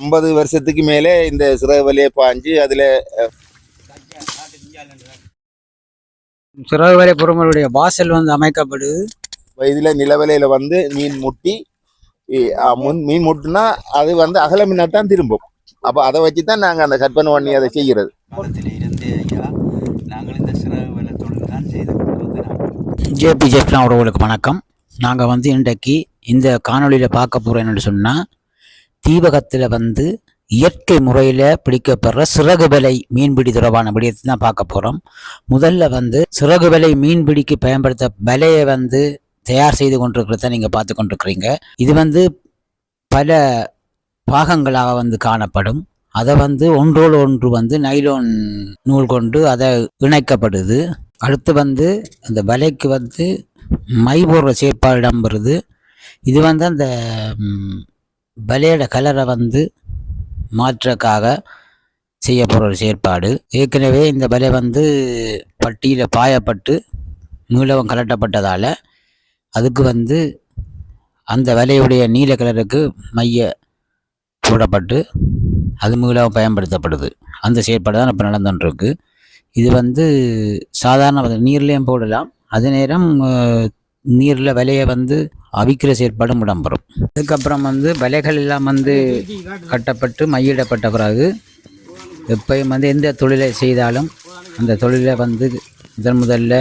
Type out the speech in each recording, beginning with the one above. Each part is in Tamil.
ஐம்பது வருஷத்துக்கு மேலே இந்த சிறகு வலையை பாஞ்சு அதில் சிறகுவரை பொறுமலுடைய வாசல் வந்து அமைக்கப்படுது. இதில் நிலவலையில் வந்து மீன் முட்டி முன் மீன் முட்டுனா அது வந்து அகல மீனாக திரும்பும். அப்போ அதை வச்சு தான் நாங்கள் அந்த கற்பனை பண்ணி அதை செய்கிறது. சிறகு வேலை தான் ஜேபி ஜெப்லாம் உறவுகளுக்கு வணக்கம். நாங்கள் வந்து இன்றைக்கு இந்த காணொளியில் பார்க்க போகிறோம் என்னன்னு சொன்னால் தீபகத்தில் வந்து இயற்கை முறையில் பிடிக்கப்படுற சிறகு வலை மீன்பிடி தொடர்பான விடயத்தை தான் பார்க்க போகிறோம் முதல்ல வந்து சிறகு வலை மீன்பிடிக்கு பயன்படுத்த வலையை வந்து தயார் செய்து கொண்டிருக்கிறத நீங்கள் பார்த்து கொண்டிருக்கிறீங்க. இது வந்து பல பாகங்களாக வந்து காணப்படும். அதை வந்து ஒன்றோடு ஒன்று வந்து நைலோன் நூல் கொண்டு அதை இணைக்கப்படுது. அடுத்து வந்து அந்த வலைக்கு வந்து மை போடுற செயற்பாடு இடம்பெறுது இது வந்து அந்த பலேட வலையோட கலரை வந்து மாற்றக்காக செய்யப்படுற ஒரு செயற்பாடு. ஏற்கனவே இந்த வலை வந்து பட்டியில் பாயப்பட்டு மீளவும் கலட்டப்பட்டதால் அதுக்கு வந்து அந்த வலையுடைய நீல கலருக்கு மைய போடப்பட்டு அது மீளவும் பயன்படுத்தப்படுது. அந்த செயற்பாடு தான் இப்போ நடந்துட்டுருக்கு. இது வந்து சாதாரண நீர்லேயும் போடலாம். அதே நேரம் நீரில் விலையை வந்து அவிக்கிற செயற்பாடும் இடம்பெறும். அதுக்கப்புறம் வந்து விலைகள் எல்லாம் வந்து கட்டப்பட்டு மையிடப்பட்ட பிறகு எப்பயும் வந்து எந்த தொழிலை செய்தாலும் அந்த தொழிலை வந்து முதன் முதல்ல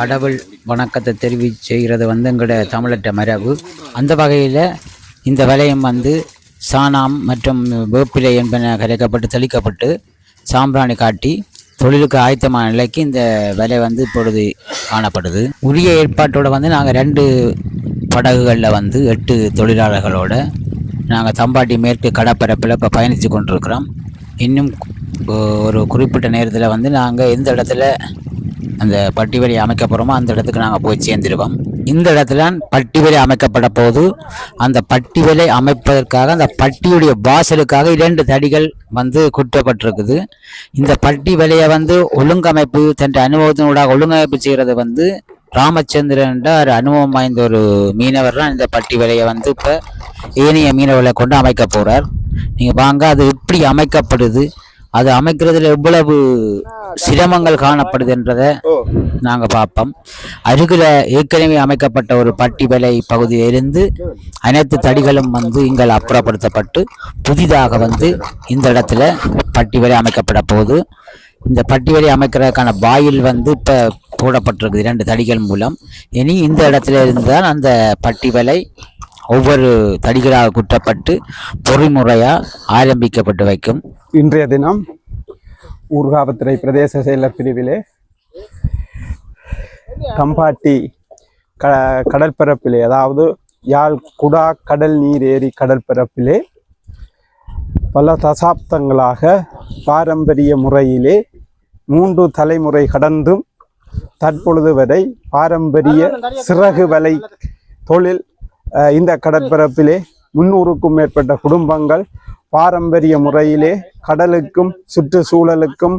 கடவுள் வணக்கத்தை தெரிவி செய்கிறது வந்து எங்களோட தமிழற்ற மரபு. அந்த வகையில் இந்த வலையம் வந்து சாணம் மற்றும் வேப்பிலை என்பன கரைக்கப்பட்டு தெளிக்கப்பட்டு சாம்பிராணி காட்டி தொழிலுக்கு ஆயத்தமான நிலைக்கு இந்த விலை வந்து இப்பொழுது காணப்படுது. உரிய ஏற்பாட்டோட வந்து நாங்கள் ரெண்டு படகுகளில் வந்து எட்டு தொழிலாளர்களோட நாங்கள் தம்பாட்டி மேற்கு கடற்பரப்பில் இப்போ பயணித்து கொண்டிருக்கிறோம். இன்னும் ஒரு குறிப்பிட்ட நேரத்தில் வந்து நாங்கள் எந்த இடத்துல அந்த பட்டி வரி அமைக்க போகிறோமோ அந்த இடத்துக்கு நாங்கள் போய் சேர்ந்துருவோம். இந்த இடத்துல பட்டி அமைக்கப்பட போது அந்த பட்டி அமைப்பதற்காக அந்த பட்டியுடைய வாசலுக்காக இரண்டு தடிகள் வந்து குற்றப்பட்டிருக்குது. இந்த பட்டி வலையை வந்து ஒழுங்கமைப்பு தன் அனுபவத்தினூடாக ஒழுங்கமைப்பு செய்கிறது வந்து ராமச்சந்திரன் ஒரு அனுபவம் வாய்ந்த ஒரு மீனவர் தான் இந்த பட்டி வலையை வந்து இப்போ ஏனைய மீனவர்களை கொண்டு அமைக்க போகிறார் நீங்கள் வாங்க அது எப்படி அமைக்கப்படுது அது அமைக்கிறதுல எவ்வளவு சிரமங்கள் காணப்படுதுன்றதை நாங்கள் பார்ப்போம். அருகில் ஏற்கனவே அமைக்கப்பட்ட ஒரு பட்டி வலை பகுதியிலிருந்து அனைத்து தடிகளும் வந்து இங்கே அப்புறப்படுத்தப்பட்டு புதிதாக வந்து இந்த இடத்துல பட்டி வலை அமைக்கப்பட போகுது. இந்த பட்டி வலை அமைக்கிறதுக்கான வாயில் வந்து இப்போ போடப்பட்டிருக்குது. இரண்டு தடிகள் மூலம். இனி இந்த இடத்துல இருந்தால் அந்த பட்டி வலை ஒவ்வொரு தடிகளாக குட்டப்பட்டு பொறிமுறையாக ஆரம்பிக்கப்பட்டு வைக்கும். இன்றைய தினம் ஊர்காவத்துறை பிரதேச செயலர் பிரிவிலே கம்பாட்டி க கடற்பரப்பிலே அதாவது யாழ் குடா கடல் நீர் ஏரி கடற்பரப்பிலே பல தசாப்தங்களாக பாரம்பரிய முறையிலே மூன்று தலைமுறை கடந்தும் தற்பொழுது வரை பாரம்பரிய சிறகு வலை தொழில் இந்த கடற்பரப்பிலே முன்னூறுக்கும் மேற்பட்ட குடும்பங்கள் பாரம்பரிய முறையிலே கடலுக்கும் சுற்றுச்சூழலுக்கும்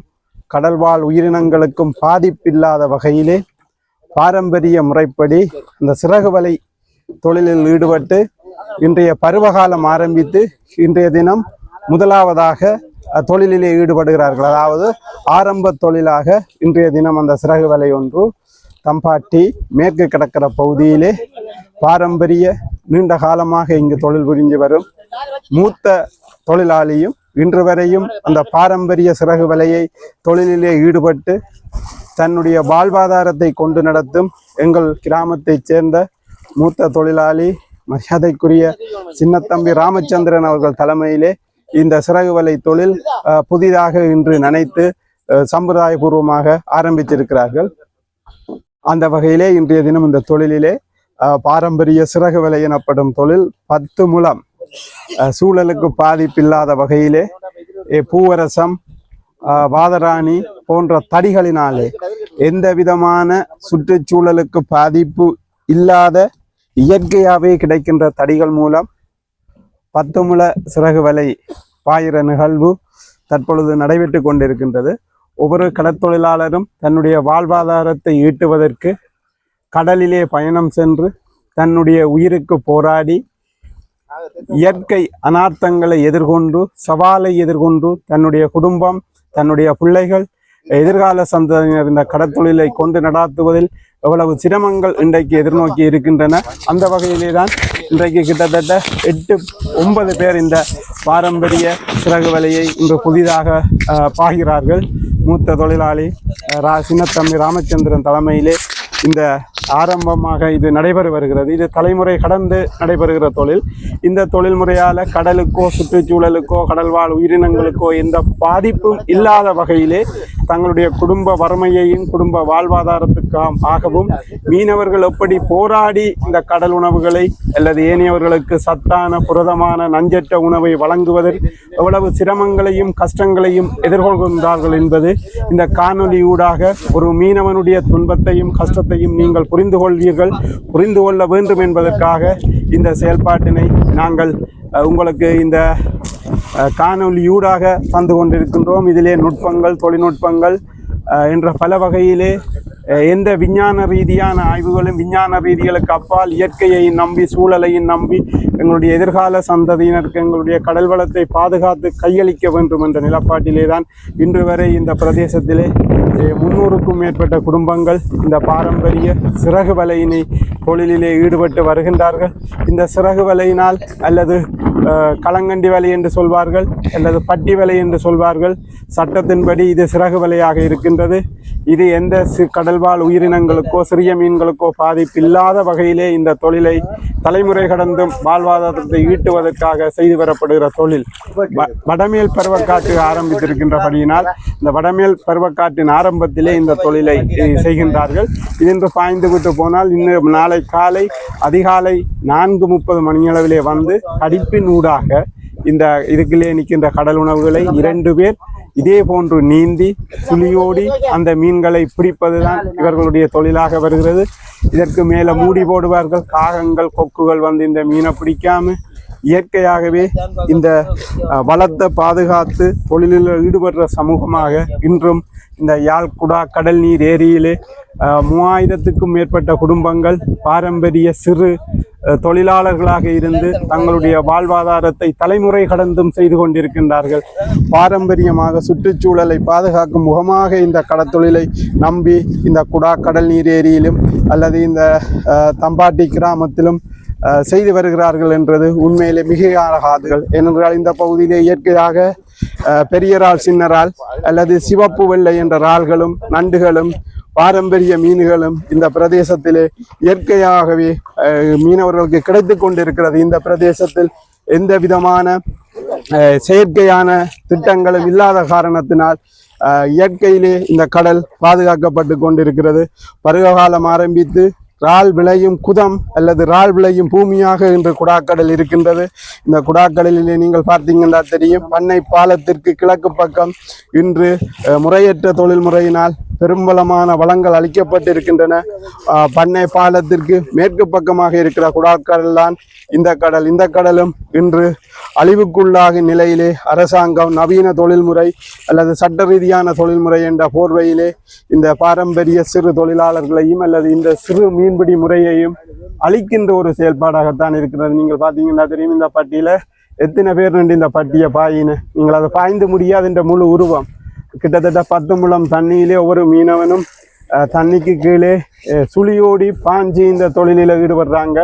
கடல்வாழ் உயிரினங்களுக்கும் பாதிப்பில்லாத வகையிலே பாரம்பரிய முறைப்படி இந்த சிறகு வலை தொழிலில் ஈடுபட்டு இன்றைய பருவகாலம் ஆரம்பித்து இன்றைய தினம் முதலாவதாக தொழிலிலே ஈடுபடுகிறார்கள். அதாவது ஆரம்ப தொழிலாக இன்றைய தினம் அந்த சிறகு வலை ஒன்று தம்பாட்டி மேற்கு கடற்கரை பகுதியிலே பாரம்பரிய நீண்ட காலமாக இங்கு தொழில் புரிஞ்சு வரும். மூத்த தொழிலாளியும் இன்று வரையும் அந்த பாரம்பரிய சிறகு வலையை தொழிலிலே ஈடுபட்டு தன்னுடைய வாழ்வாதாரத்தை கொண்டு நடத்தும் எங்கள் கிராமத்தைச் சேர்ந்த மூத்த தொழிலாளி மரியாதைக்குரிய சின்னத்தம்பி ராமச்சந்திரன் அவர்கள் தலைமையிலே இந்த சிறகு வலை தொழில் அஹ், புதிதாக இன்று நினைத்து அஹ், சம்பிரதாயபூர்வமாக ஆரம்பித்திருக்கிறார்கள். அந்த வகையிலே இன்றைய தினம் இந்த தொழிலிலே அஹ், பாரம்பரிய சிறகு வலை எனப்படும் தொழில் பத்து மூலம் சூழலுக்கு பாதிப்பில்லாத வகையிலே பூவரசம் வாதராணி போன்ற தடிகளினாலே எந்த விதமான சுற்றுச்சூழலுக்கு பாதிப்பு இல்லாத இயற்கையாகவே கிடைக்கின்ற தடிகள் மூலம் பத்து முழ சிறகு வலை பாயிர நிகழ்வு தற்பொழுது நடைபெற்று கொண்டிருக்கின்றது. ஒவ்வொரு கடற்தொழிலாளரும் தன்னுடைய வாழ்வாதாரத்தை ஈட்டுவதற்கு கடலிலே பயணம் சென்று தன்னுடைய உயிருக்கு போராடி இயற்கை அனார்த்தங்களை எதிர்கொண்டு சவாலை எதிர்கொண்டு தன்னுடைய குடும்பம் தன்னுடைய பிள்ளைகள் எதிர்கால சந்ததியினர் இந்த கடற்தொழிலை கொண்டு நடாத்துவதில் எவ்வளவு சிரமங்கள் இன்றைக்கு எதிர்நோக்கி இருக்கின்றன. அந்த வகையிலே தான் இன்றைக்கு கிட்டத்தட்ட எட்டு ஒன்பது பேர் இந்த பாரம்பரிய சிறகு வலையை இன்று புதிதாக பாகிறார்கள் பாய்கிறார்கள். மூத்த தொழிலாளி ரா சின்னத்தம்பி ராமச்சந்திரன் தலைமையிலே இந்த ஆரம்பமாக இது நடைபெறு வருகிறது. இது தலைமுறை கடந்து நடைபெறுகிற தொழில். இந்த தொழில் முறையால் கடலுக்கோ சுற்றுச்சூழலுக்கோ கடல்வாழ் உயிரினங்களுக்கோ எந்த பாதிப்பும் இல்லாத வகையிலே தங்களுடைய குடும்ப வறுமையையும் குடும்ப வாழ்வாதாரத்துக்காம் ஆகவும் மீனவர்கள் எப்படி போராடி இந்த கடல் உணவுகளை அல்லது ஏனையவர்களுக்கு சத்தான புரதமான நஞ்சற்ற உணவை வழங்குவதில் எவ்வளவு சிரமங்களையும் கஷ்டங்களையும் எதிர்கொள்கின்றார்கள் என்பது இந்த காணொலியூடாக ஒரு மீனவனுடைய துன்பத்தையும் கஷ்டத்தையும் நீங்கள் புரிந்து கொள்வீர்கள் புரிந்து கொள்ள வேண்டும் என்பதற்காக இந்த செயல்பாட்டினை நாங்கள் உங்களுக்கு இந்த காணொலியூடாக தந்து கொண்டிருக்கின்றோம். இதிலே நுட்பங்கள் தொழில்நுட்பங்கள் அஹ், என்ற பல வகையிலே எந்த விஞ்ஞான ரீதியான ஆய்வுகளும் விஞ்ஞான ரீதிகளுக்கு அப்பால் இயற்கையை நம்பி சூழலையும் நம்பி எங்களுடைய எதிர்கால சந்ததியினருக்கு எங்களுடைய கடல் வளத்தை பாதுகாத்து கையளிக்க வேண்டும் என்ற நிலப்பாட்டிலே தான் இன்று வரை இந்த பிரதேசத்திலே முன்னூறுக்கும் மேற்பட்ட குடும்பங்கள் இந்த பாரம்பரிய சிறகு வலையினை தொழிலிலே ஈடுபட்டு வருகின்றார்கள். இந்த சிறகு வலையினால் அல்லது களங்கண்டி வலை என்று சொல்வார்கள் அல்லது பட்டி வலை என்று சொல்வார்கள். சட்டத்தின்படி இது சிறகு வலையாக இருக்கின்றது. இது எந்த சி கடல்வாழ் உயிரினங்களுக்கோ சிறிய மீன்களுக்கோ பாதிப்பில்லாத வகையிலே இந்த தொழிலை தலைமுறை கடந்தும் வாழ்வாதாரத்தை ஈட்டுவதற்காக செய்து வரப்படுகிற தொழில். வ- வடமேல் பருவக்காற்று ஆரம்பித்திருக்கின்றபடியினால் இந்த வடமேல் பருவக்காற்றின் ஆரம்பத்திலே இந்த தொழிலை செய்கின்றார்கள். இன்று பாய்ந்து விட்டு போனால் இன்னும் நாளை காலை அதிகாலை நான்கு முப்பது மணியளவிலே வந்து கடிப்பின் ஊடாக இந்த இதுக்குள்ளே நிற்கின்ற கடல் உணவுகளை இரண்டு பேர் இதே போன்று நீந்தி சுழியோடி அந்த மீன்களை பிடிப்பதுதான் இவர்களுடைய தொழிலாக வருகிறது. இதற்கு மேலே மூடி போடுவார்கள் காகங்கள் கொக்குகள் வந்து இந்த மீனை பிடிக்காமல் இயற்கையாகவே இந்த வளத்தை பாதுகாத்து தொழிலில் ஈடுபடுற சமூகமாக இன்றும் இந்த யாழ்குடா கடல் நீர் ஏரியிலே மூவாயிரத்துக்கும் மேற்பட்ட குடும்பங்கள் பாரம்பரிய சிறு தொழிலாளர்களாக இருந்து தங்களுடைய வாழ்வாதாரத்தை தலைமுறை கடந்தும் செய்து கொண்டிருக்கின்றார்கள். பாரம்பரியமாக சுற்றுச்சூழலை பாதுகாக்கும் முகமாக இந்த கடற்தொழிலை நம்பி இந்த குடா கடல் நீர் ஏரியிலும் அல்லது இந்த தம்பாட்டி கிராமத்திலும் செய்து வருகிறார்கள் என்றது உண்மையிலே மிகையாகாதுகள் ஏனென்றால் இந்த பகுதியிலே இயற்கையாக பெரியரால் பெரிய சின்ன அல்லது சிவப்பு வெள்ளை என்ற இறால்களும் நண்டுகளும் பாரம்பரிய மீன்களும் இந்த பிரதேசத்திலே இயற்கையாகவே மீனவர்களுக்கு கிடைத்து கொண்டிருக்கிறது. இந்த பிரதேசத்தில் எந்த விதமான செயற்கையான திட்டங்களும் இல்லாத காரணத்தினால் இயற்கையிலே இந்த கடல் பாதுகாக்கப்பட்டு கொண்டிருக்கிறது. பருவகாலம் ஆரம்பித்து இறால் விளையும் குதம் அல்லது ரால் விளையும் பூமியாக இன்று குடாக்கடல் இருக்கின்றது. இந்த குடாக்கடலிலே நீங்கள் பார்த்தீங்கன்னா தெரியும் பண்ணை பாலத்திற்கு கிழக்கு பக்கம் இன்று முறையற்ற தொழில் முறையினால் பெரும்பலமான வளங்கள் அளிக்கப்பட்டு இருக்கின்றன பண்ணை பாலத்திற்கு மேற்கு பக்கமாக இருக்கிற குடாக்கடல் தான் இந்த கடல். இந்த கடலும் இன்று அழிவுக்குள்ளாகும் நிலையிலே அரசாங்கம் நவீன தொழில்முறை அல்லது சட்ட ரீதியான தொழில்முறை என்ற போர்வையிலே இந்த பாரம்பரிய சிறு தொழிலாளர்களையும் அல்லது இந்த சிறு மீன்பிடி முறையையும் அழிக்கின்ற ஒரு செயல்பாடாகத்தான் இருக்கிறது. நீங்கள் பார்த்தீங்கன்னா தெரியும் இந்த பட்டியல எத்தனை பேர் நின்று இந்த பட்டியை பாயின்னு நீங்கள் அதை பாய்ந்து முடியாது என்ற முழு உருவம். கிட்டத்தட்ட பத்து முழம் தண்ணியிலே ஒவ்வொரு மீனவனும் தண்ணிக்கு கீழே சுழியோடி பாஞ்சி இந்த தொழிலில் ஈடுபடுறாங்க.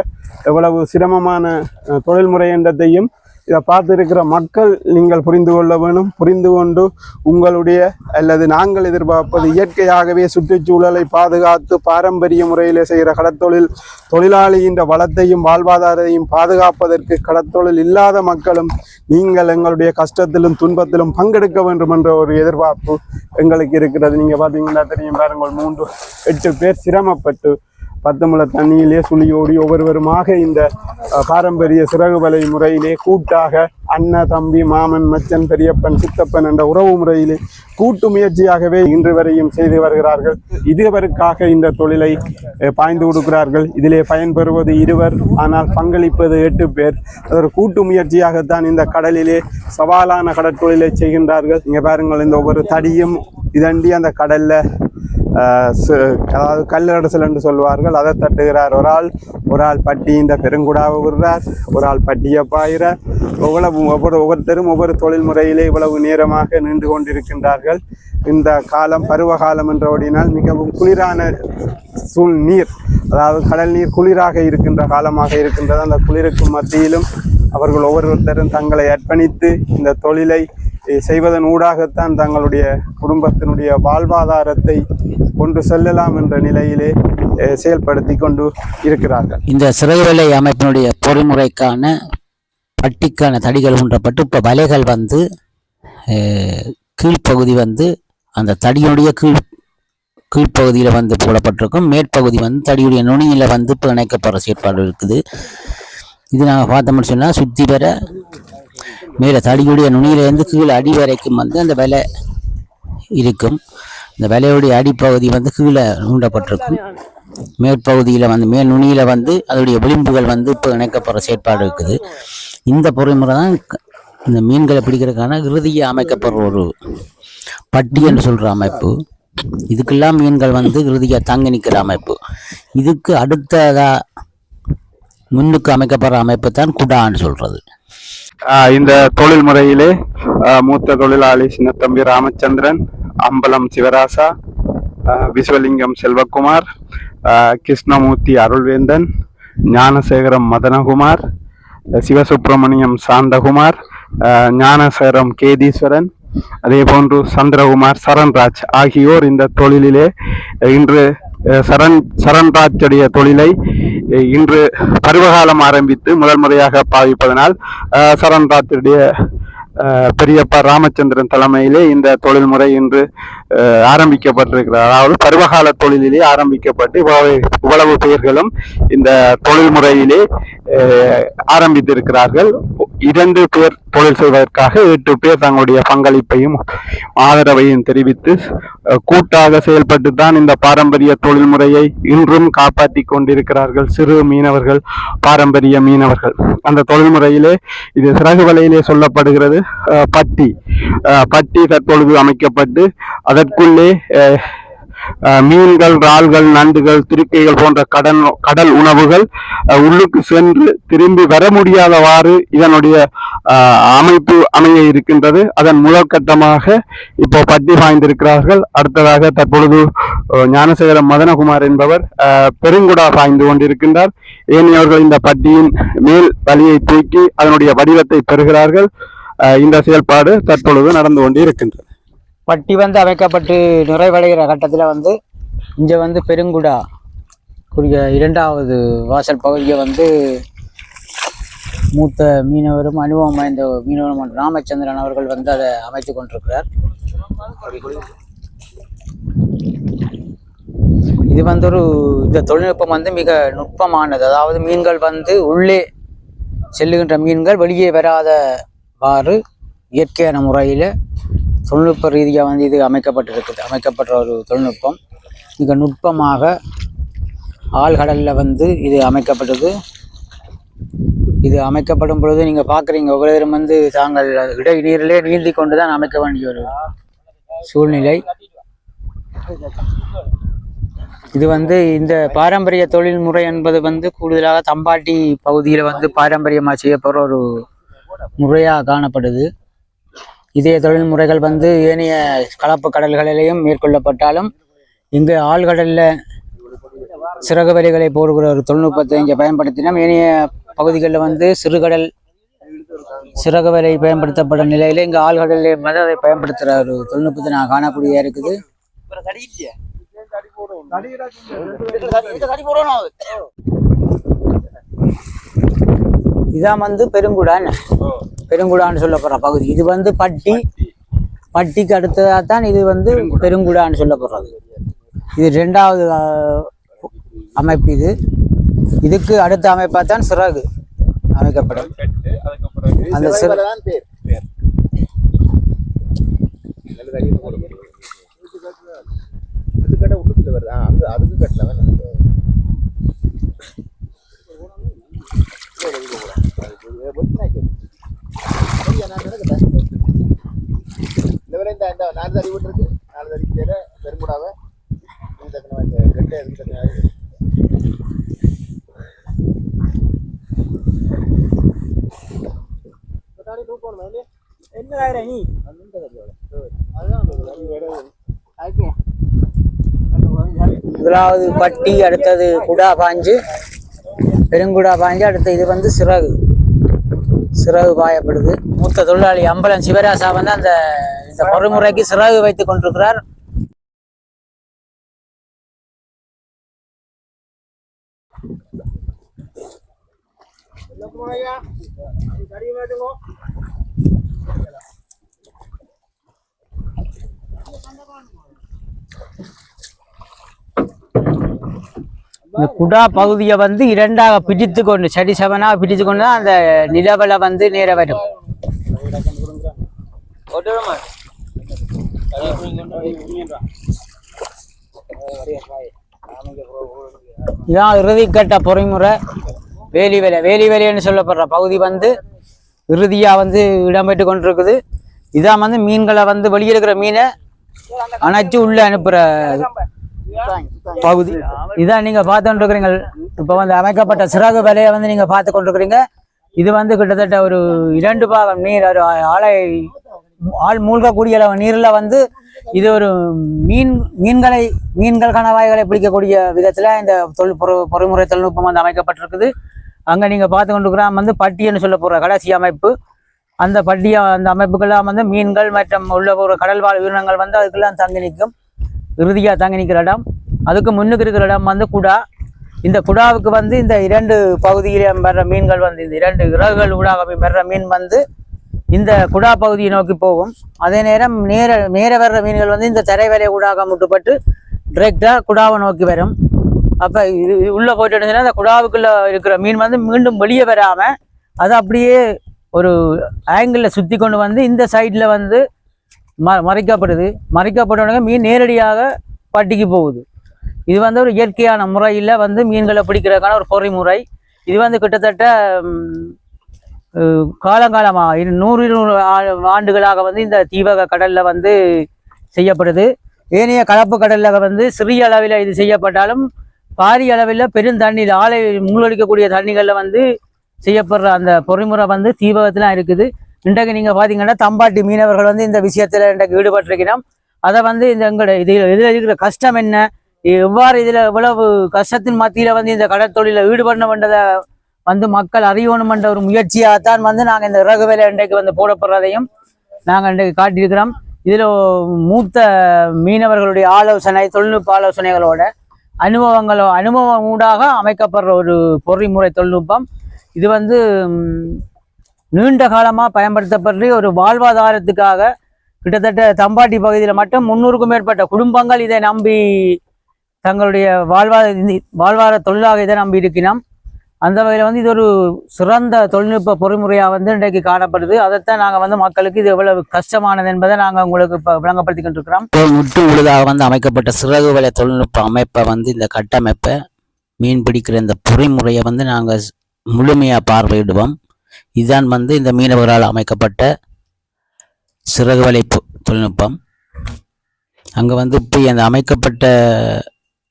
எவ்வளவு சிரமமான தொழில்முறை என்றதையும் இதை பார்த்துருக்கிற மக்கள் நீங்கள் புரிந்து கொள்ள வேணும். புரிந்து கொண்டு உங்களுடைய அல்லது நாங்கள் எதிர்பார்ப்பது இயற்கையாகவே சுற்றுச்சூழலை பாதுகாத்து பாரம்பரிய முறையில் செய்கிற கடத்தொழில் தொழிலாளியின் வளத்தையும் வாழ்வாதாரத்தையும் பாதுகாப்பதற்கு கடத்தொழில் இல்லாத மக்களும் நீங்கள் எங்களுடைய கஷ்டத்திலும் துன்பத்திலும் பங்கெடுக்க வேண்டும் என்ற ஒரு எதிர்பார்ப்பு எங்களுக்கு இருக்கிறது. நீங்கள் பார்த்தீங்கன்னா தெரியும் பாருங்கள் மூன்று எட்டு பேர் சிரமப்பட்டு பத்து முளை தண்ணியிலே சுழியோடி ஒவ்வொருவருமாக இந்த பாரம்பரிய சிறகு வலை முறையிலே கூட்டாக அண்ணன் தம்பி மாமன் மச்சன் பெரியப்பன் சித்தப்பன் என்ற உறவு முறையிலே கூட்டு முயற்சியாகவே இன்று வரையும் செய்து வருகிறார்கள். இதுவருக்காக இந்த தொழிலை பாய்ந்து கொடுக்கிறார்கள். இதிலே பயன்பெறுவது இருவர் ஆனால் பங்களிப்பது எட்டு பேர். அது ஒரு கூட்டு முயற்சியாகத்தான் இந்த கடலிலே சவாலான கடற்தொழிலை செய்கின்றார்கள். இங்கே பாருங்கள் இந்த ஒவ்வொரு தடியும் இதண்டி அந்த கடலில் அதாவது கல்லரசல் சொல்வார்கள். அதை தட்டுகிறார். ஒரு ஆள் ஒரு ஆள் பட்டி இந்த பெருங்குடாவை விடுறார் ஒரு ஆள் பட்டியை பாயிறார் இவ்வளவு ஒவ்வொரு ஒவ்வொருத்தரும் ஒவ்வொரு தொழில் முறையிலே இவ்வளவு நேரமாக நின்று கொண்டிருக்கின்றார்கள். இந்த காலம் பருவ காலம் என்றபடினால் மிகவும் குளிரான சூழ் நீர் அதாவது கடல் நீர் குளிராக இருக்கின்ற காலமாக இருக்கின்றது. அந்த குளிருக்கு மத்தியிலும் அவர்கள் ஒவ்வொருத்தரும் தங்களை அர்ப்பணித்து இந்த தொழிலை செய்வதன் ஊடாகத்தான் தங்களுடைய குடும்பத்தினுடைய வாழ்வாதாரத்தை கொண்டு செல்லலாம் என்ற நிலையிலே செயல்படுத்தி கொண்டு இருக்கிறார்கள். இந்த சிறைவேலை அமைப்பினுடைய பொறிமுறைக்கான பட்டிக்கான தடிகள் ஊன்றப்பட்டு இப்போ வலைகள் வந்து கீழ்ப்பகுதி வந்து அந்த தடியுடைய கீழ் கீழ்ப்பகுதியில் வந்து போடப்பட்டிருக்கும். மேற்பகுதி வந்து தடியுடைய நுனியில் வந்து இப்போ இணைக்கப்படுற செயற்பாடு இருக்குது. இது நாங்கள் பார்த்தோம்னு சொன்னால் சுற்றி பெற மேலே தடியுடைய நுனியிலேருந்து கீழே அடி வரைக்கும் வந்து அந்த விலை இருக்கும். இந்த விலையுடைய அடிப்பகுதி வந்து கீழே ஊண்டப்பட்டிருக்கும் மேற்பகுதியில் வந்து மேல் நுனியில் வந்து அதோடைய விளிம்புகள் வந்து இப்போ இணைக்கப்படுற செயற்பாடு இருக்குது. இந்த பொறிமுறை தான் இந்த மீன்களை பிடிக்கிறதுக்கான இறுதியை அமைக்கப்படுற ஒரு பட்டி என்று சொல்கிற அமைப்பு. இதுக்கெல்லாம் மீன்கள் வந்து இறுதியாக தங்கி நிற்கிற அமைப்பு. இதுக்கு அடுத்ததாக முன்னுக்கு அமைக்கப்படுற அமைப்பு தான் குடான்னு சொல்கிறது இந்த தொழில் முறையிலே மூத்த தொழிலாளி சின்னத்தம்பி ராமச்சந்திரன் அம்பலம் சிவராசா விஸ்வலிங்கம் செல்வகுமார் கிருஷ்ணமூர்த்தி அருள்வேந்தன் ஞானசேகரம் மதனகுமார் சிவசுப்பிரமணியம் சாந்தகுமார் ஞானசேகரம் கேதீஸ்வரன் அதே போன்று சந்திரகுமார் சரண்ராஜ் ஆகியோர் இந்த தொழிலிலே இன்று சரண் சரண்ராஜுடைய தொழிலை அஹ், இன்று பருவகாலம் ஆரம்பித்து முதல் முறையாக பாவிப்பதனால் அஹ், சரண்ராஜுடைய பெரியப்பா ராமச்சந்திரன் தலைமையிலே இந்த தொழில்முறை இன்று ஆரம்பிக்கப்பட்டிருக்கிறது. அதாவது பருவகால தொழிலிலே ஆரம்பிக்கப்பட்டு இவ்வளவு பேர்களும் இந்த தொழில் முறையிலே ஆரம்பித்திருக்கிறார்கள். இரண்டு பேர் தொழில் செய்வதற்காக எட்டு பேர் தங்களுடைய பங்களிப்பையும் ஆதரவையும் தெரிவித்து கூட்டாக செயல்பட்டு தான் இந்த பாரம்பரிய தொழில் முறையை இன்றும் காப்பாற்றி கொண்டிருக்கிறார்கள். சிறு மீனவர்கள் பாரம்பரிய மீனவர்கள். அந்த தொழில் முறையிலே இது சிறகு வலையிலே சொல்லப்படுகிறது. பட்டி. பட்டி தற்பொழுது அமைக்கப்பட்டு அதற்குள்ளே மீன்கள் இறால்கள் நண்டுகள் திருக்கைகள் போன்ற கடல் கடல் உணவுகள் உள்ளுக்கு சென்று திரும்பி வர முடியாதவாறு இதனுடைய அமைப்பு அமைய இருக்கின்றது. அதன் முதற்கட்டமாக இப்போ பட்டி பாய்ந்திருக்கிறார்கள். அடுத்ததாக தற்பொழுது ஞானசேகரம் மதனகுமார் என்பவர் பெருங்குடா பாய்ந்து கொண்டிருக்கின்றார். ஏனையவர்கள் இந்த பட்டியின் மேல் வலியை தூக்கி அதனுடைய வடிவத்தை பெறுகிறார்கள். இந்த செயல்பாடு தற்பொழுது நடந்து கொண்டு இருக்கின்றது பட்டி வந்து அமைக்கப்பட்டு நிறைவடைகிற கட்டத்தில் வந்து இங்கே வந்து பெருங்குடா குறிய இரண்டாவது வாசல் பகுதியை வந்து மூத்த மீனவரும் அனுபவம் வாய்ந்த மீனவரும் ராமச்சந்திரன் அவர்கள் வந்து அதை அமைத்து கொண்டிருக்கிறார். இது வந்து ஒரு இந்த தொழில்நுட்பம் வந்து மிக நுட்பமானது. அதாவது மீன்கள் வந்து உள்ளே செல்லுகின்ற மீன்கள் வெளியே வராதவாறு இயற்கையான முறையில் தொழில்நுட்ப ரீதியாக வந்து இது அமைக்கப்பட்டிருக்குது. அமைக்கப்பட்ட ஒரு தொழில்நுட்பம். மிக நுட்பமாக ஆழ்கடலில் வந்து இது அமைக்கப்பட்டது. இது அமைக்கப்படும் பொழுது நீங்கள் பார்க்குறீங்க ஒவ்வொருவரும் வந்து தாங்கள் இடைநீரிலே நீந்தி கொண்டு தான் அமைக்க வேண்டிய ஒரு சூழ்நிலை. இது வந்து இந்த பாரம்பரிய தொழில் முறை என்பது வந்து கூடுதலாக தம்பாட்டி பகுதியில் வந்து பாரம்பரியமாக செய்யப்படுற ஒரு முறையாக காணப்படுது. இதே தொழில்முறைகள் வந்து ஏனைய கலப்பு கடல்களிலேயும் மேற்கொள்ளப்பட்டாலும் இங்கு ஆழ்கடலில் சிறகு வலைகளை போடுகிற ஒரு தொழில்நுட்பத்தை இங்கே பயன்படுத்தினோம். ஏனைய பகுதிகளில் வந்து சிறுகடல் சிறகு வலை பயன்படுத்தப்படும் நிலையில இங்கே ஆழ்கடலில் வந்து அதை பயன்படுத்துகிற ஒரு தொழில்நுட்பத்தை நான் காணக்கூடியதாக இருக்குது. இதான் வந்து பெருங்குடான். பெருங்குடான்னு சொல்லப்படுற பகுதி. இது வந்து பட்டி. பட்டிக்கு அடுத்ததாக தான் இது வந்து பெருங்குடான்னு சொல்லப்படுறது. இது ரெண்டாவது அமைப்பு இது. இதுக்கு அடுத்த அமைப்பாக தான் சிறகு அமைக்கப்படும். அந்த சிறு தான் பேர். நல்ல தடி போடும். இது கடை உள்ளுக்குள்ள வருது. ஆ, அங்க அதுக்கு கட்டல வேணாம். அது வெட்டினா கேட்கும். சரியா, நான் நடக்கட்டேன். இந்த இந்த இந்த நாலு தடி விட்டுருக்கு நாலு தடி பேர பெருங்குடாவை முதலாவது பட்டி அடுத்தது குடா பாஞ்சு. பெருங்குடா பாஞ்சு அடுத்து இது வந்து சிறகு. சிறகு பாயப்படுது. மூத்த தொழிலாளி அம்பலம் சிவராசா வந்து அந்த இந்த பொறுமுறைக்கு சிறகு வைத்துக் கொண்டிருக்கிறார். இந்த குடா பகுதியை வந்து இரண்டாக பிடித்து கொண்டு சடி செவனாக பிடித்து கொண்டு அந்த நிலவலை வந்து நேர வரும். இதான் இறுதிக்கட்ட பொறிமுறை. வேலி வேலை வேலி வேலைன்னு சொல்லப்படுற பகுதி வந்து இறுதியா வந்து இடம்பெற்று கொண்டிருக்குது. இதான் வந்து மீன்களை வந்து வெளியே இருக்கிற மீனை அணைச்சு உள்ள அனுப்புற பகுதி. இதான் நீங்க பார்த்து கொண்டிருக்கிறீங்க இப்ப வந்து அமைக்கப்பட்ட சிறகு வேலையை வந்து நீங்க பார்த்து கொண்டிருக்கிறீங்க இது வந்து கிட்டத்தட்ட ஒரு இரண்டு பாகம் நீர் ஆலை ஆள் மூழ்கக்கூடிய அளவு நீரில் வந்து இது ஒரு மீன் மீன்களை மீன்கள் கணவாய்களை பிடிக்கக்கூடிய விதத்தில் இந்த தொழில் பொறு பொறிமுறை தொழில்நுட்பம் வந்து அமைக்கப்பட்டிருக்குது. அங்கே நீங்கள் பார்த்து கொண்டிருக்கிற வந்து பட்டியன்னு சொல்ல போகிற கடைசி அமைப்பு. அந்த பட்டிய அந்த அமைப்புக்கெல்லாம் வந்து மீன்கள் மற்றும் உள்ள ஒரு கடல் வாழ் உயிரினங்கள் வந்து அதுக்கெல்லாம் தங்கி நிற்கும். இறுதியாக தங்கி நிற்கிற இடம். அதுக்கு முன்னுக்கு இருக்கிற இடம் வந்து குடா. இந்த குடாவுக்கு வந்து இந்த இரண்டு பகுதியிலே வர்ற மீன்கள் வந்து இந்த இரண்டு இறகுகள் ஊடாக வர்ற மீன் வந்து இந்த குடா பகுதியை நோக்கி போகும். அதே நேரம் நேர நேர வர்ற மீன்கள் வந்து இந்த தரைவரை ஊடாக முட்டுப்பட்டு டிரெக்டாக குடாவை நோக்கி வரும். அப்போ இது உள்ளே போயிட்டு இருந்துச்சுன்னா அந்த குடாவுக்குள்ளே இருக்கிற மீன் வந்து மீண்டும் வெளியே வராமல் அது அப்படியே ஒரு ஆங்கிளில் சுற்றி கொண்டு வந்து இந்த சைடில் வந்து ம மறைக்கப்படுது. மறைக்கப்பட்டவனுங்க மீன் நேரடியாக பட்டிக்கு போகுது. இது வந்து ஒரு இயற்கையான முறையில் வந்து மீன்களை பிடிக்கிறதுக்கான ஒரு பொறிமுறை. இது வந்து கிட்டத்தட்ட காலங்காலமாக நூறு நூறு ஆண்டுகளாக வந்து இந்த தீவக கடலில் வந்து செய்யப்படுது. ஏனைய கலப்பு கடலில் வந்து சிறிய அளவில் இது செய்யப்பட்டாலும் பாரிய அளவில் பெருந்தண்ணீர் ஆலை மூழ்கடிக்கக்கூடிய தண்ணிகளில் வந்து செய்யப்படுற அந்த பொறிமுறை வந்து தீபகத்திலாம் இருக்குது. இன்றைக்கு நீங்கள் பார்த்தீங்கன்னா தம்பாட்டி மீனவர்கள் வந்து இந்த விஷயத்தில் இன்றைக்கு ஈடுபட்டிருக்கிறோம். அதை வந்து இந்த எங்களோட இதில் இதில் இருக்கிற கஷ்டம் என்ன? எவ்வாறு இதில் இவ்வளவு கஷ்டத்தின் மத்தியில் வந்து இந்த கடற்தொழில வேண்டதை வந்து மக்கள் அறியணுமென்ற ஒரு முயற்சியாகத்தான் வந்து நாங்கள் இந்த இறகு வேலை இன்றைக்கு வந்து போடப்படுறதையும் நாங்கள் இன்றைக்கு காட்டியிருக்கிறோம். இதில் மூத்த மீனவர்களுடைய ஆலோசனை தொழில்நுட்ப ஆலோசனைகளோட அனுபவங்களோ அனுபவம் ஊடாக அமைக்கப்படுற ஒரு பொறிமுறை தொழில்நுட்பம். இது வந்து நீண்ட காலமாக பயன்படுத்தப்படுற ஒரு வாழ்வாதாரத்துக்காக கிட்டத்தட்ட தம்பாட்டி பகுதியில் மட்டும் முன்னூறுக்கும் மேற்பட்ட குடும்பங்கள் இதை நம்பி தங்களுடைய வாழ்வாதார வாழ்வாதார தொழிலாக இதை நம்பி இருக்கிறோம் அந்த வகையில் வந்து இது ஒரு சிறந்த தொழில்நுட்ப பொறிமுறையாக வந்து இன்றைக்கு காணப்படுது. அதைத்தான் நாங்கள் வந்து மக்களுக்கு இது எவ்வளவு கஷ்டமானது என்பதை நாங்கள் உங்களுக்கு இப்போ விளங்கப்படுத்தி கொண்டிருக்கிறோம் முற்று முழுதாக வந்து அமைக்கப்பட்ட சிறகு வலை தொழில்நுட்ப அமைப்பை வந்து இந்த கட்டமைப்பை மீன் பிடிக்கிற இந்த பொறிமுறையை வந்து நாங்கள் முழுமையாக பார்வையிடுவோம். இதுதான் வந்து இந்த மீனவர்களால் அமைக்கப்பட்ட சிறகு வலை பொ- தொழில்நுட்பம். அங்கே வந்து இப்போ அந்த அமைக்கப்பட்ட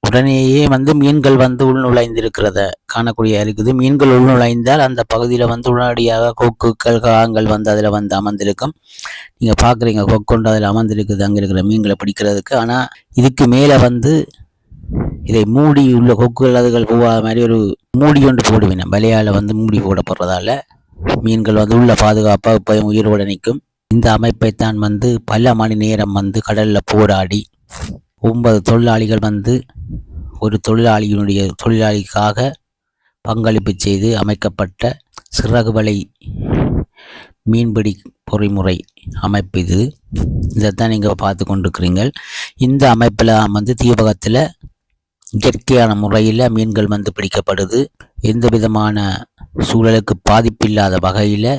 உடனேயே வந்து மீன்கள் வந்து உள்நுழைந்திருக்கிறத காணக்கூடிய இருக்குது மீன்கள் உள்நுழைந்தால் அந்த பகுதியில் வந்து உடனடியாக கொக்குகள் காகங்கள் வந்து அதில் வந்து அமர்ந்திருக்கும். நீங்கள் பார்க்குறீங்க கொக்கொண்டு அதில் அமர்ந்திருக்குது அங்கே இருக்கிற மீன்களை பிடிக்கிறதுக்கு. ஆனால் இதுக்கு மேலே வந்து இதை மூடி உள்ள கொக்குகள் அதுகள் போகாத மாதிரி ஒரு மூடி கொண்டு போடுவேன். வலையால் வந்து மூடி போடப்படுறதால மீன்கள் வந்து உள்ள பாதுகாப்பாக இப்போ உயிரோடு நிற்கும். இந்த அமைப்பைத்தான் வந்து பல மணி நேரம் வந்து கடலில் போராடி ஒன்பது தொழிலாளிகள் வந்து ஒரு தொழிலாளியினுடைய தொழிலாளிக்காக பங்களிப்பு செய்து அமைக்கப்பட்ட சிறகு வலை மீன்பிடி பொறிமுறை அமைப்பு இது. இதைத்தான் நீங்கள் பார்த்து கொண்டிருக்கிறீங்க இந்த அமைப்பில் வந்து தீபகத்தில் இயற்கையான முறையில் மீன்கள் வந்து பிடிக்கப்படுது. எந்த விதமான சூழலுக்கு பாதிப்பில்லாத வகையில்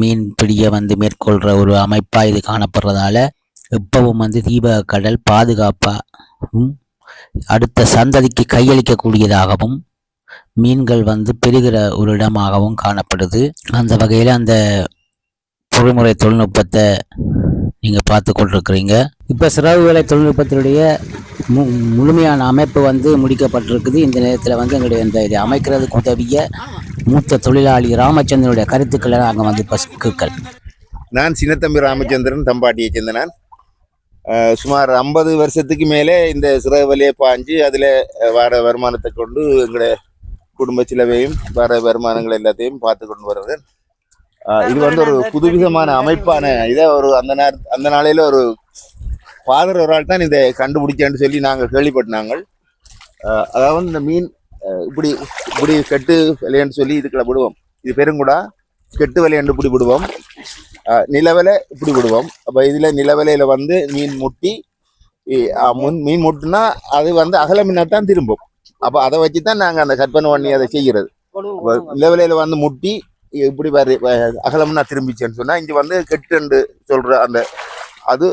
மீன் பிடிய வந்து மேற்கொள்கிற ஒரு அமைப்பாக இது காணப்படுறதால எப்பவும் வந்து தீப கடல் பாதுகாப்பாகவும் அடுத்த சந்ததிக்கு கையளிக்கக்கூடியதாகவும் மீன்கள் வந்து பெருகிற ஒரு இடமாகவும் காணப்படுது. அந்த வகையில் அந்த பொறிமுறை தொழில்நுட்பத்தை நீங்கள் பார்த்து கொண்டிருக்கிறீங்க. இப்போ சிறகு வேலை தொழில்நுட்பத்தினுடைய மு முழுமையான அமைப்பு வந்து முடிக்கப்பட்டிருக்குது. இந்த நேரத்தில் வந்து எங்களுடைய இந்த இதை அமைக்கிறதுக்கு உதவிய மூத்த தொழிலாளி ராமச்சந்திரனுடைய கருத்துக்களை நாங்கள் வந்து பசுக்கள் நான் சின்னத்தம்பி ராமச்சந்திரன் தம்பாட்டியை சேர்ந்தனான் சுமார் ஐம்பது வருஷத்துக்கு மேலே இந்த சிறகு வலையை பாஞ்சு அதில் வர வருமானத்தை கொண்டு எங்களோட குடும்ப சிலவையும் வர வருமானங்கள் எல்லாத்தையும் பார்த்து கொண்டு வருவேன் இது வந்து ஒரு புதுவிதமான அமைப்பான இதை ஒரு அந்த நேர அந்த நாளையில் ஒரு ஃபாதர் ஒரு ஆள் தான் இதை கண்டுபிடிச்சேன்னு சொல்லி நாங்கள். கேள்விப்பட்டாங்க அதாவது இந்த மீன் இப்படி இப்படி கெட்டு விளையாண்டு சொல்லி இதுக்குள்ள விடுவோம். இது பெருங்குடா கெட்டு விளையாண்டு இப்படி விடுவோம். நிலவலை இப்படி விடுவோம். அப்போ இதில் நிலவலையில் வந்து மீன் முட்டி முன் மீன் முட்டுனா அது வந்து அகல மீனாக திரும்பும். அப்போ அதை வச்சு தான் நாங்கள் அந்த கற்பனை பண்ணி அதை செய்கிறது நிலவலையில் வந்து முட்டி இப்படி வர அகலம்னா திரும்பிச்சேன்னு சொன்னால் இங்கே வந்து கெட்டுன்னு சொல்கிற அந்த அது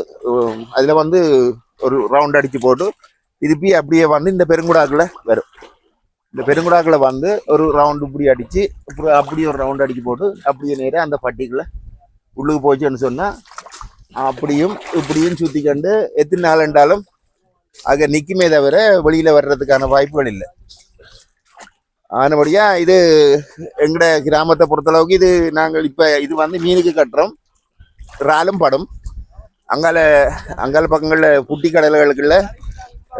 அதில் வந்து ஒரு ரவுண்ட் அடித்து போட்டு திருப்பி அப்படியே வந்து இந்த பெருங்குடாக்கில் வரும். இந்த பெருங்குடாக்கில் வந்து ஒரு ரவுண்டு இப்படி அடித்து அப்புறம் அப்படியே ஒரு ரவுண்ட் அடித்து போட்டு அப்படியே நேராக அந்த பட்டிக்குள்ள உள்ளுக்கு போச்சுன்னு சொன்னால் அப்படியும் இப்படியும் சுற்றி கண்டு எத்தனை நாள் என்றாலும் அங்க நிற்குமே தவிர வெளியில் வர்றதுக்கான வாய்ப்புகள் இல்லை. ஆனபடியா இது எங்கட கிராமத்தை பொறுத்தளவுக்கு இது நாங்கள் இப்போ இது வந்து மீனுக்கு கட்டுறோம். இறாலும் படும். அங்கால அங்கால பக்கங்களில் குட்டி கடல்களுக்குள்ள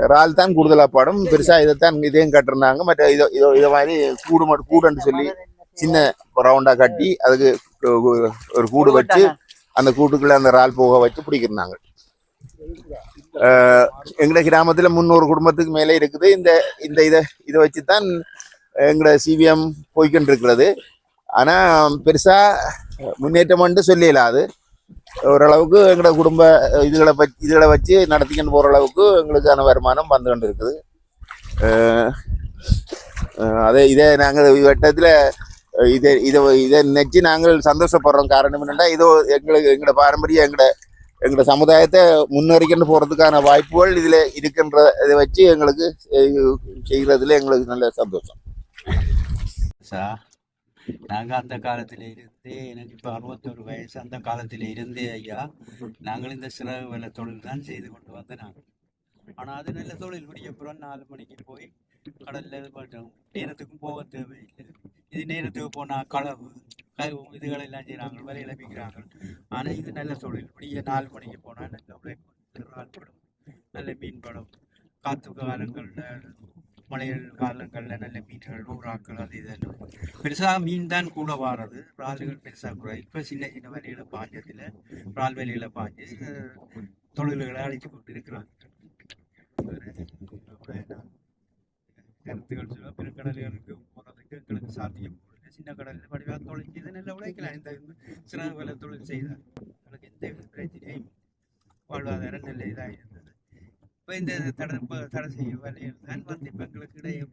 இறால் தான் கூடுதலாக படும். பெருசாக இதைத்தான் இதையும் கட்டுறாங்க மற்ற இதோ இதோ இதை மாதிரி கூடு மட்டும் கூடுன்னு சொல்லி சின்ன ரவுண்டாக கட்டி அதுக்கு ஒரு கூடு வச்சு அந்த கூட்டுக்குள்ள அந்த இறால் போக வச்சு பிடிக்கிறாங்க. எங்கட கிராமத்துல முந்நூறு குடும்பத்துக்கு மேலே இருக்குது. இந்த இந்த இதை இதை வச்சு தான் எங்கட சிவிஎம் போய்கிட்டு இருக்கிறது ஆனா பெருசா முன்னேற்றம் மட்டும் சொல்லலாம் அது. ஓரளவுக்கு எங்கட குடும்ப இதுகளை பற்றி இதுகளை வச்சு நடத்திக்கிட்டு போற அளவுக்கு எங்களுக்கான வருமானம் வந்து கொண்டு இருக்குது அதே இதே நாங்கள் வட்டத்தில் இதை இதை இதை நினைச்சு நாங்கள் சந்தோஷப்படுறோம். காரணம் என்னென்னா இதோ எங்களுக்கு எங்களோட பாரம்பரிய எங்களோட எங்களோட சமுதாயத்தை முன்னேறிக்கிட்டு போகிறதுக்கான வாய்ப்புகள் இதில் இருக்கின்ற இதை வச்சு எங்களுக்கு செய்கிறதுல எங்களுக்கு நல்ல சந்தோஷம். சார் நாங்கள் அந்த காலத்தில் இருந்தே எனக்கு இப்போ அறுபத்தொரு வயசு அந்த காலத்தில் இருந்தே ஐயா நாங்கள் இந்த சிறகு வேலை தொழில் தான் செய்து கொண்டு வந்தேன் நாங்கள். ஆனால் அது நல்ல தொழில். முடிய அப்புறம் நாலு மணிக்கு போய் கடலில் இது பண்ணுறோம் நேரத்துக்கும் போக தேவையில்லை. இது நேரத்துக்கு போனால் களவு இதுகளை இதுகளெல்லாம் செய்கிறாங்க வலையில விற்கிறாங்க ஆனால் இது நல்ல தொழில். முடிய நாலு மணிக்கு போனால் நல்ல படம் நல்ல மீன் படம். காற்று காலங்களில் மழைகள் காலங்களில் நல்ல மீன்கள் ஊராக்கள் அது இதெல்லாம் பெருசாக மீன் தான் கூட வாரது. இறால்கள் பெருசாக கூட. இப்போ சின்ன சின்ன வேலையில் பாஞ்சதில் இறால் வேலையில் பாஞ்சு தொழில்களை அழைத்து கொண்டு இருக்கிறாங்க கருத்துக்கள் சொல்ல பெருங்கடல்களுக்கு போகிறதுக்கு எங்களுக்கு சாத்தியம். சின்ன கடலில் வடிவாக தொழில் செய்து நல்ல உழைக்கலாம் இந்த சிறகு வேலை தொழில் செய்தார். எனக்கு எந்த பிரச்சனையும் வாழ்வாதாரம் நல்ல இதாக இருந்தது. இப்போ இந்த தடை தடை செய்ய வேலையில் தான் வந்து இப்போ எங்களுக்கு இடையே